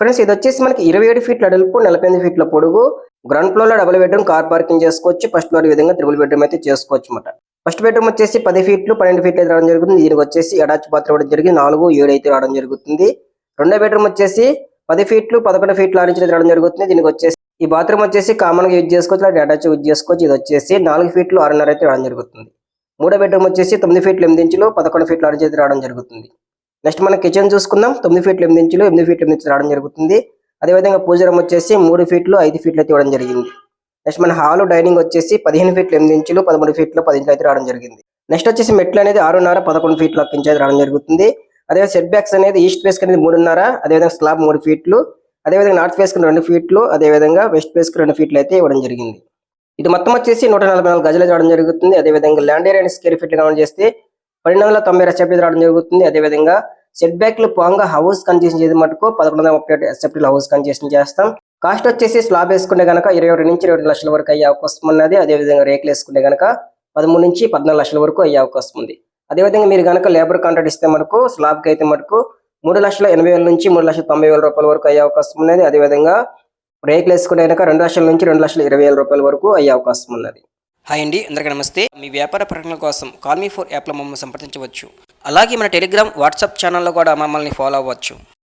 Friends ఇది వచ్చేసి మనకి ఇరవై ఏడు ఫీట్ల అడుపు నలభై ఎనిమిది ఫీట్ల పొడుగు. గ్రౌండ్ ఫ్లోర్లో డబుల్ బెడ్రూమ్ కార్ పార్కింగ్ చేసుకోవచ్చు. ఫస్ట్ ఫ్లోర్ విధంగా త్రిబుల్ బెడ్రూమ్ అయితే చేసుకోవచ్చు అనమాట ఫస్ట్ బెడ్రూమ్ వచ్చేసి పది ఫీట్లు పన్నెండు ఫీట్లు అయితే రావడం జరుగుతుంది. దీనికి వచ్చేసి అటాచ్ బాత్రూమ్ కూడా జరిగింది నాలుగు ఏడు అయితే రావడం జరుగుతుంది. రెండో బెడ్రూమ్ వచ్చేసి పది ఫీట్లు పదకొండు ఫీట్లు ఆరు రావడం జరుగుతుంది. దీనికి వచ్చేసి ఈ బాత్రూమ్ వచ్చేసి కామన్గా యూజ్ చేసుకోవచ్చు లేదా అటాచ్ యూజ్ చేసుకోవచ్చు. ఇది వచ్చేసి నాలుగు ఫీట్లు ఆరున్నర అయితే రావడం జరుగుతుంది. మూడో బెడ్రూమ్ వచ్చేసి తొమ్మిది ఫీట్లు ఎనిమిది ఇంచులు పదకొండు ఫీట్లు ఆరు ఇంచులు రావడం జరుగుతుంది. నెక్స్ట్ మనం కిచెన్ చూసుకుందాం. తొమ్మిది ఫీట్లు ఎనిమిది ఇంచులు ఎనిమిది ఫీట్లు ఎనిమిది ఇంచులు రావడం జరుగుతుంది. అదేవిధంగా పూజరం వచ్చేసి మూడు ఫీట్లు ఐదు ఫీట్లు అయితే ఇవ్వడం జరిగింది. నెక్స్ట్ మన హాల్ డైనింగ్ వచ్చేసి పదిహేను ఫీట్లు ఎనిమిది ఇంచులు పదమూడు ఫీట్లు పది ఇంచులు అయితే రావడం జరిగింది. నెక్స్ట్ వచ్చేసి మెట్లు అనేది ఆరున్నర పదకొండు ఫీట్లు ఒక ఇంచు అయితే రావడం జరుగుతుంది. అదే సెట్ బ్యాక్స్ అనేది ఈస్ట్ ఫేస్కి అనేది మూడున్నర అదేవిధంగా స్లాబ్ మూడు ఫీట్లు అదేవిధంగా నార్త్ ఫేస్కి రెండు ఫీట్లు అదేవిధంగా వెస్ట్ ఫేస్కి రెండు ఫీట్లు అయితే ఇవ్వడం జరిగింది. ఇది మొత్తం వచ్చేసి నూట నలభై నాలుగు గజలు రావడం జరుగుతుంది. అదేవిధంగా ల్యాండ్ ఏరియా స్క్వేర్ ఫీట్లు కౌంట్ చేస్తే పన్నెండు వందల తొంభై రెసెప్టీ రావడం జరుగుతుంది. అదేవిధంగా సెట్ బ్యాక్ పోగా పోంగా హౌస్ కన్సెషన్ చేసి మటుకు పదకొండు వందల ముప్పై ఒకటి హౌస్ కన్సెషన్ చేస్తాం. కాస్ట్ వచ్చేసి స్లాబ్ వేసుకుంటే కనుక ఇరవై ఒకటి నుంచి ఇరవై లక్షల వరకు అయ్యే అవకాశం ఉన్నది. అదేవిధంగా రేకులు వేసుకుంటే కనుక పదమూడు నుంచి పద్నాలుగు లక్షల వరకు అయ్యే అవకాశం ఉంది. అదేవిధంగా మీరు కనుక లేబర్ కాంట్రాక్ట్ ఇస్తే మటుకు స్లాబ్కి అయితే మటుకు మూడు లక్షల ఎనభై వేల నుంచి మూడు లక్షల తొంభై వేల రూపాయల వరకు అయ్యే అవకాశం ఉన్నది. అదేవిధంగా రేకులు వేసుకుంటే కనుక రెండు లక్షల నుంచి రెండు లక్షల ఇరవై వేల రూపాయల వరకు అయ్యే అవకాశం ఉన్నది. హాయ్ అండి అందరికీ నమస్తే. మీ వ్యాపార ప్రకటనల కోసం కాల్మీ ఫోర్ యాప్లో మమ్మల్ని సంప్రదించవచ్చు. అలాగే మన టెలిగ్రామ్ వాట్సాప్ ఛానల్లో కూడా మమ్మల్ని ఫాలో అవ్వచ్చు.